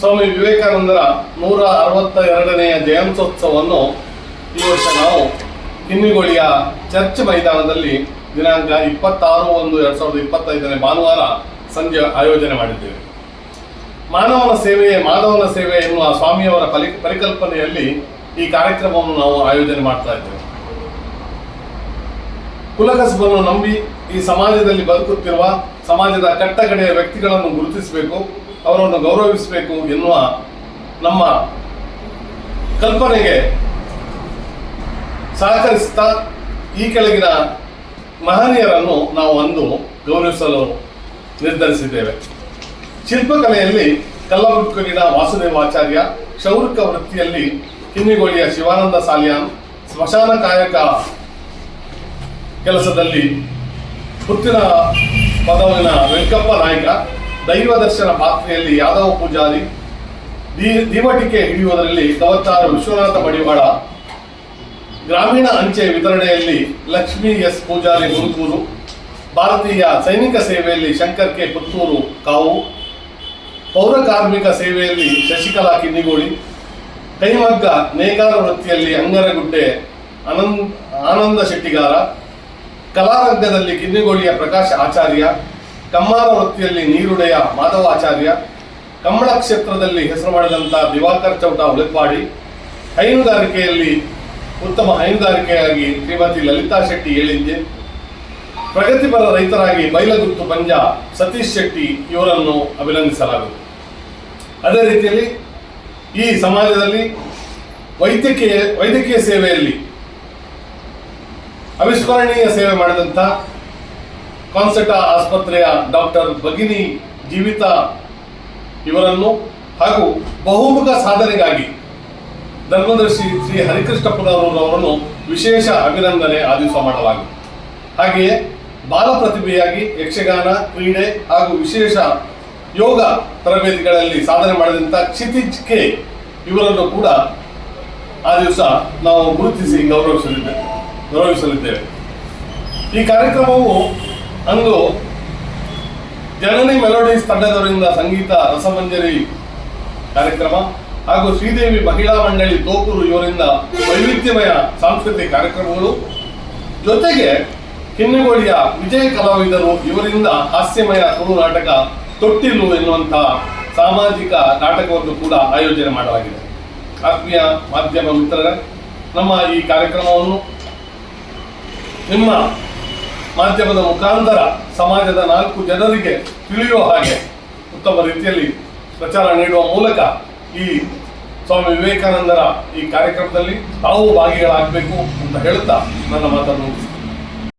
ಸ್ವಾಮಿ ವಿವೇಕಾನಂದರ ನೂರ ಅರವತ್ತ ಎರಡನೆಯ ಜಯಂತ್ಯೋತ್ಸವವನ್ನು ಈ ವರ್ಷ ನಾವು ಕಿನ್ನಿಗೋಳಿಯ ಚರ್ಚ್ ಮೈದಾನದಲ್ಲಿ ದಿನಾಂಕ ಇಪ್ಪತ್ತಾರು ಒಂದು ಎರಡ್ ಸಾವಿರದ ಇಪ್ಪತ್ತೈದನೇ ಭಾನುವಾರ ಸಂಜೆ ಆಯೋಜನೆ ಮಾಡಿದ್ದೇವೆ. ಮಾನವನ ಸೇವೆಯೇ ಮಾನವನ ಸೇವೆ ಎನ್ನುವ ಸ್ವಾಮಿಯವರ ಪರಿ ಪರಿಕಲ್ಪನೆಯಲ್ಲಿ ಈ ಕಾರ್ಯಕ್ರಮವನ್ನು ನಾವು ಆಯೋಜನೆ ಮಾಡ್ತಾ ಇದ್ದೇವೆ. ಕುಲಕಸಬನ್ನು ನಂಬಿ ಈ ಸಮಾಜದಲ್ಲಿ ಬದುಕುತ್ತಿರುವ, ಸಮಾಜದ ಕಟ್ಟಕಡೆಯ ವ್ಯಕ್ತಿಗಳನ್ನು ಗುರುತಿಸಬೇಕು. ಅವರನ್ನು ಗೌರವಿಸಬೇಕು ಎನ್ನುವ ನಮ್ಮ ಕಲ್ಪನೆಗೆ ಸಹಕರಿಸುತ್ತಾ ಈ ಕೆಳಗಿನ ಮಹನೀಯರನ್ನು ನಾವು ಅಂದು ಗೌರವಿಸಲು ನಿರ್ಧರಿಸಿದ್ದೇವೆ. ಶಿಲ್ಪಕಲೆಯಲ್ಲಿ ಕಲ್ಲಬುಕ್ಕಲಿನ ವಾಸುದೇವಾಚಾರ್ಯ ಕ್ಷೌರಿಕ ವೃತ್ತಿಯಲ್ಲಿ ಕಿನ್ನಿಗೋಳಿಯ ಶಿವಾನಂದ ಸಾಲಿಯಾನ್ ಸ್ಮಶಾನ ಕಾಯಕ ಕೆಲಸದಲ್ಲಿ ಪುತ್ತಿನ ಪದವಿನ ವೆಂಕಪ್ಪ ನಾಯ್ಕ ದೈವ ದರ್ಶನ ಪಾತ್ರೆಯಲ್ಲಿ ಯಾದವ ಪೂಜಾರಿ ದೀವಟಿಕೆ ಹಿಡಿಯುವುದರಲ್ಲಿ ಕವತ್ತಾರ ವಿಶ್ವನಾಥ ಮಡಿವಾಳ ಗ್ರಾಮೀಣ ಅಂಚೆ ವಿತರಣೆಯಲ್ಲಿ ಲಕ್ಷ್ಮಿ ಎಸ್ ಪೂಜಾರಿ ಗುರುಕೂರು, ಭಾರತೀಯ ಸೈನಿಕ ಸೇವೆಯಲ್ಲಿ ಶಂಕರ್ ಕೆ ಪುತ್ತೂರು ಕಾವು, ಪೌರ ಕಾರ್ಮಿಕ ಸೇವೆಯಲ್ಲಿ ಶಶಿಕಲಾ ಕಿನ್ನಿಗೋಳಿ, ಕೈಮಗ್ಗ ನೇಕಾರ ವೃತ್ತಿಯಲ್ಲಿ ಅಂಗರಗುಡ್ಡೆ ಅನಂದ್ ಆನಂದ ಶೆಟ್ಟಿಗಾರ, ಕಲಾರಂಗದಲ್ಲಿ ಕಿನ್ನಿಗೋಳಿಯ ಪ್ರಕಾಶ್ ಆಚಾರ್ಯ ಕಮ್ಮಾರ ವೃತ್ತಿಯಲ್ಲಿ ನೀರುಡೆಯ ಮಾಧವಾಚಾರ್ಯ, ಕಮ್ಮಳ ಕ್ಷೇತ್ರದಲ್ಲಿ ಹೆಸರು ಮಾಡಿದಂಥ ದಿವಾಕರ್ ಚೌಟ ಉಳಿಪಾಡಿ ಹೈನುಗಾರಿಕೆಯಲ್ಲಿ ಉತ್ತಮ ಹೈನುಗಾರಿಕೆಯಾಗಿ ಶ್ರೀಮತಿ ಲಲಿತಾ ಶೆಟ್ಟಿ ಹೇಳಿದ್ದೆ. ಪ್ರಗತಿಪರ ರೈತರಾಗಿ ಬೈಲಗುತ್ತು ಪಂಜ ಸತೀಶ್ ಶೆಟ್ಟಿ ಇವರನ್ನು ಅಭಿನಂದಿಸಲಾಗುತ್ತದೆ ಅದೇ ರೀತಿಯಲ್ಲಿ ಈ ಸಮಾಜದಲ್ಲಿ ವೈದ್ಯಕೀಯ ವೈದ್ಯಕೀಯ ಸೇವೆಯಲ್ಲಿ ಅವಿಸ್ಮರಣೀಯ ಸೇವೆ ಮಾಡಿದಂಥ ಕಾನ್ಸೆಟ ಆಸ್ಪತ್ರೆಯ ಡಾಕ್ಟರ್ ಭಗಿನಿ ಜೀವಿತ ಇವರನ್ನು ಹಾಗೂ ಬಹುಮುಖ ಸಾಧನೆಗಾಗಿ ಧರ್ಮದರ್ಶಿ ಶ್ರೀ ಹರಿಕೃಷ್ಣಪ್ಪನವರನ್ನು ವಿಶೇಷ ಅಭಿನಂದನೆ ಆದೇಶ ಮಾಡಲಾಗಿದೆ. ಹಾಗೆಯೇ ಬಾಲ ಪ್ರತಿಭೆಯಾಗಿ ಯಕ್ಷಗಾನ, ಕ್ರೀಡೆ ಹಾಗೂ ವಿಶೇಷ ಯೋಗ ತರಬೇತಿಗಳಲ್ಲಿ ಸಾಧನೆ ಮಾಡಿದಂಥ ಕ್ಷಿತಿಜ್ ಕೆ ಇವರನ್ನು ಕೂಡ ಆ ದಿವಸ ನಾವು ಗುರುತಿಸಿ ಗೌರವಿಸಲಿದ್ದೇವೆ ಗೌರವಿಸಲಿದ್ದೇವೆ. ಈ ಕಾರ್ಯಕ್ರಮವು ಅಂದು ಜನನಿ ಮೆಲೋಡೀಸ್ ತಂಡದವರಿಂದ ಸಂಗೀತ, ರಸಮಂಜರಿ ಕಾರ್ಯಕ್ರಮ ಹಾಗೂ ಶ್ರೀದೇವಿ ಮಹಿಳಾ ಮಂಡಳಿ ತೋಪುರು ಇವರಿಂದ ವೈವಿಧ್ಯಮಯ ಸಾಂಸ್ಕೃತಿಕ ಕಾರ್ಯಕ್ರಮಗಳು. ಜೊತೆಗೆ ಕಿನ್ನಗೋಳಿಯ ವಿಜಯ ಕಲಾವಿದರು ಇವರಿಂದ ಹಾಸ್ಯಮಯ ತುಳು ನಾಟಕ ತೊಟ್ಟಿಲು ಎನ್ನುವಂತಹ ಸಾಮಾಜಿಕ ನಾಟಕವನ್ನು ಕೂಡ ಆಯೋಜನೆ ಮಾಡಲಾಗಿದೆ. ಆತ್ಮೀಯ ಮಾಧ್ಯಮ ಮಿತ್ರರೇ, ನಮ್ಮ ಈ ಕಾರ್ಯಕ್ರಮವನ್ನು ನಿಮ್ಮ ಮಾಧ್ಯಮದ ಮುಖಾಂತರ ಸಮಾಜದ ನಾಲ್ಕು ಜನರಿಗೆ ತಿಳಿಯುವ ಹಾಗೆ ಉತ್ತಮ ರೀತಿಯಲ್ಲಿ ಪ್ರಚಾರ ನೀಡುವ ಮೂಲಕ ಈ ಸ್ವಾಮಿ ವಿವೇಕಾನಂದರ ಈ ಕಾರ್ಯಕ್ರಮದಲ್ಲಿ ತಾವು ಭಾಗಿಗಳಾಗಬೇಕು ಅಂತ ಹೇಳುತ್ತಾ ನನ್ನ ಮಾತನ್ನು